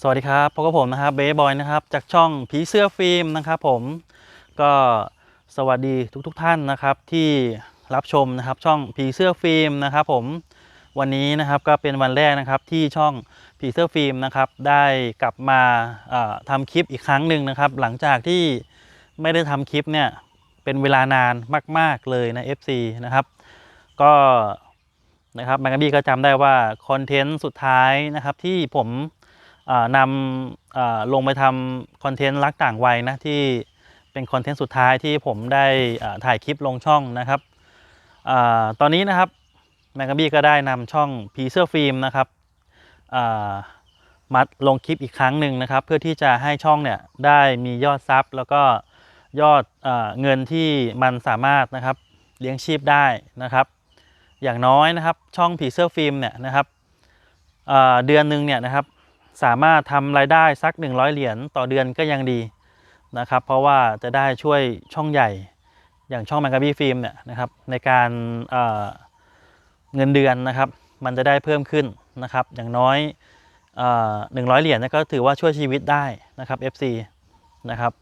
สวัสดีครับพบกับผมนะครับเบย์บอยนะครับจากช่องผีเสื้อฟิล์มนะครับผมก็สวัสดีทุกๆทท่านนะครับที่รับชมนะครับช่องผีเสื้อฟิล์มนะครับผมวันนี้นะครับก็เป็นวันแรกนะครับที่ช่องผีเสื้อฟิล์มนะครับได้กลับมาเอ่อทำคลิปอีกครั้งหนึ่งนะครับ หลังจากที่ไม่ได้ทำคลิปเนี่ยเป็นเวลานานมาก ๆเลยนะ FC นะครับ ก็นะครับแมกกาบี้ก็จำได้ว่าคอนเทนต์สุดท้ายนะครับที่ผม นำลงไปทำคอนเทนต์รักต่างวัยนะที่เป็นคอนเทนต์สุดท้ายที่ผมได้ถ่ายคลิปลงช่องนะครับอตอนนี้นะครับแมกกาบี้ก็ได้นำช่องพีเซอร์ฟิล์มนะครับมาลงคลิปอีกครั้งหนึ่งนะครับ เพื่อที่จะให้ช่องเนี่ยได้มียอดซับแล้วก็ยอดอเงินที่มันสามารถนะครับเลี้ยงชีพได้นะครับ อย่างน้อยนะครับช่องผีเสื้อฟิล์มเนี่ยนะครับเดือนหนึ่งเนี่ยนะครับ สามารถทำรายได้สัก 100 เหรียญต่อเดือนก็ยังดีนะครับ เพราะว่าจะได้ช่วยช่องใหญ่อย่างช่องแมกกาบี้ฟิล์มเนี่ยนะครับในการเเงินเดือนนะครับ มันจะได้เพิ่มขึ้นนะครับ อย่างน้อยหนึ่งร้อยเหรียญก็ถือว่าช่วยชีวิตได้นะครับ FC นะครับ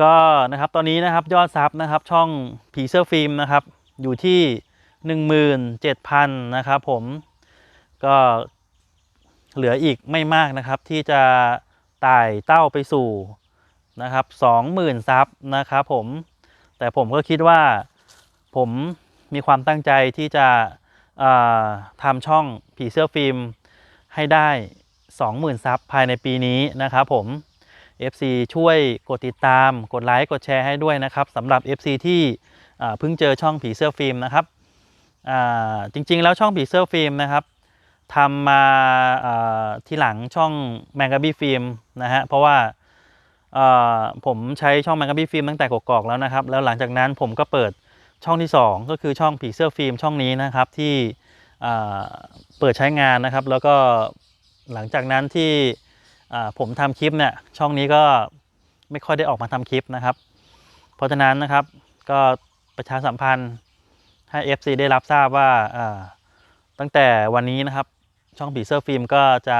ก็นะครับตอนนี้นะครับยอดซับนะครับช่องผีเสื้อฟิล์มนะครับอยู่ที่ 17,000นะครับผมก็ เหลืออีกไม่มากนะครับ ที่จะไต่เต้าไปสู่นะครับ20,000ซับนะครับผมแต่ผมก็คิดว่าผมมีความตั้งใจที่จะทำช่องผีเสื้อฟิล์มให้ได้ 20,000 ซับภายในปีนี้นะครับผม FC ช่วยกดติดตามกดไลค์กดแชร์ให้ด้วยนะครับสำหรับ FC ที่เพิ่งเจอช่องผีเสื้อฟิล์มนะครับจริงๆแล้วช่องผีเสื้อฟิล์มนะครับ ทำมาที่หลังช่องแมงกาบี้ฟิล์มนะฮะเพราะว่าผมใช้ช่องแมงกาบี้ฟิล์มตั้งแต่กอกแล้วนะครับ แล้วหลังจากนั้นผมก็เปิดช่องที่ 2 ก็คือช่องผีเสื้อฟิล์มช่องนี้นะครับที่เปิดใช้งานนะครับ แล้วก็หลังจากนั้นที่ผมทำคลิปเนี่ยช่องนี้ก็ไม่ค่อยได้ออกมาทำคลิปนะครับ เพราะฉะนั้นนะครับก็ประชาสัมพันธ์ให้ FC ได้รับทราบว่าตั้งแต่วันนี้นะครับ ช่องผีเสื้อฟิล์มก็จะ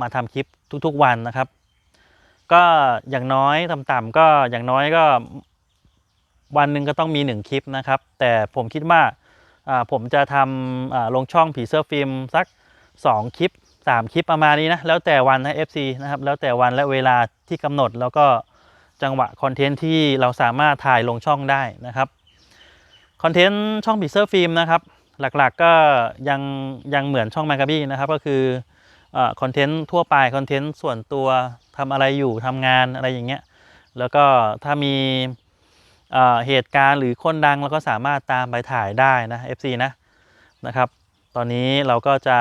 มาทำคลิปทุกๆวันนะครับ ก็อย่างน้อยต่ำๆก็อย่างน้อยก็วันหนึ่งก็ต้องมีหนึ่งคลิปนะครับ แต่ผมคิดว่าผมจะทำลงช่องผีเสื้อฟิล์มสัก 2 คลิป 3 คลิปประมาณนี้นะ แล้วแต่วันนะ FC นะครับ แล้วแต่วันและเวลาที่กำหนดแล้วก็จังหวะคอนเทนต์ที่เราสามารถถ่ายลงช่องได้นะครับ คอนเทนต์ช่องผีเสื้อฟิล์มนะครับ หลักๆก็ยังยังเหมือนช่องแมกกาบี้นะครับ ก็คือคอนเทนต์ทั่วไปคอนเทนต์ส่วนตัวทำอะไรอยู่ทำงานอะไรอย่างเงี้ยแล้วก็ถ้ามีเหตุการณ์หรือคนดังเราก็สามารถตามไปถ่ายได้นะ FC นะนะครับ ตอนนี้เราก็จะ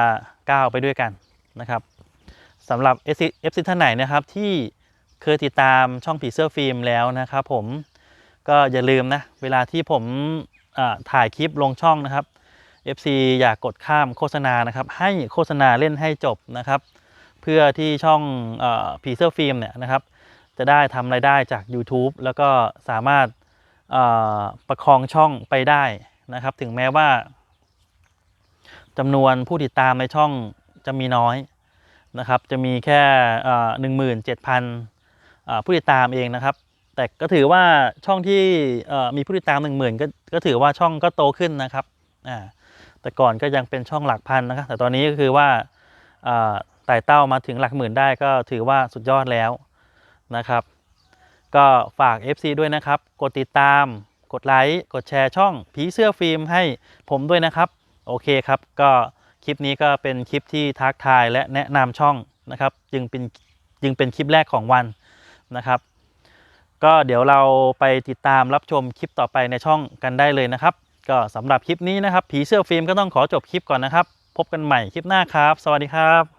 ก้าวไปด้วยกันนะครับสำหรับ FC FC ท่านไหนนะครับที่เคยติดตามช่องผีเสื้อฟิล์มแล้วนะครับผมก็อย่าลืมนะ เวลาที่ผมถ่ายคลิปลงช่องนะครับ FC อยากกดข้ามโฆษณานะครับ ให้โฆษณาเล่นให้จบนะครับ เพื่อที่ช่องผีเสื้อฟิล์มเนี่ยนะครับ จะได้ทำรายได้จาก YouTube แล้วก็สามารถประคองช่องไปได้นะครับ ถึงแม้ว่าจำนวนผู้ติดตามในช่องจะมีน้อยนะครับ จะมีแค่หนึ่งหมื่นเจ็ดพันผู้ติดตามเองนะครับ แต่ก็ถือว่าช่องที่มีผู้ติดตามหนึ่งหมื่นก็ถือว่าช่องก็โตขึ้นนะครับอ่า แต่ก่อนก็ยังเป็นช่องหลักพันนะครับแต่ตอนนี้ก็คือว่าไต่เต้ามาถึงหลักหมื่นได้ก็ถือว่าสุดยอดแล้วนะครับ ก็ฝาก FC ด้วยนะครับ กดติดตาม กดไลค์ กดแชร์ช่องผีเสื้อฟิล์มให้ผมด้วยนะครับ โอเคครับ ก็คลิปนี้ก็เป็นคลิปที่ทักทายและแนะนำช่องนะครับ จึงเป็นจึงเป็นคลิปแรกของวันนะครับ ก็เดี๋ยวเราไปติดตามรับชมคลิปต่อไปในช่องกันได้เลยนะครับ ก็สำหรับคลิปนี้นะครับ ผีเสื้อฟิล์มก็ต้องขอจบคลิปก่อนนะครับ พบกันใหม่คลิปหน้าครับ สวัสดีครับ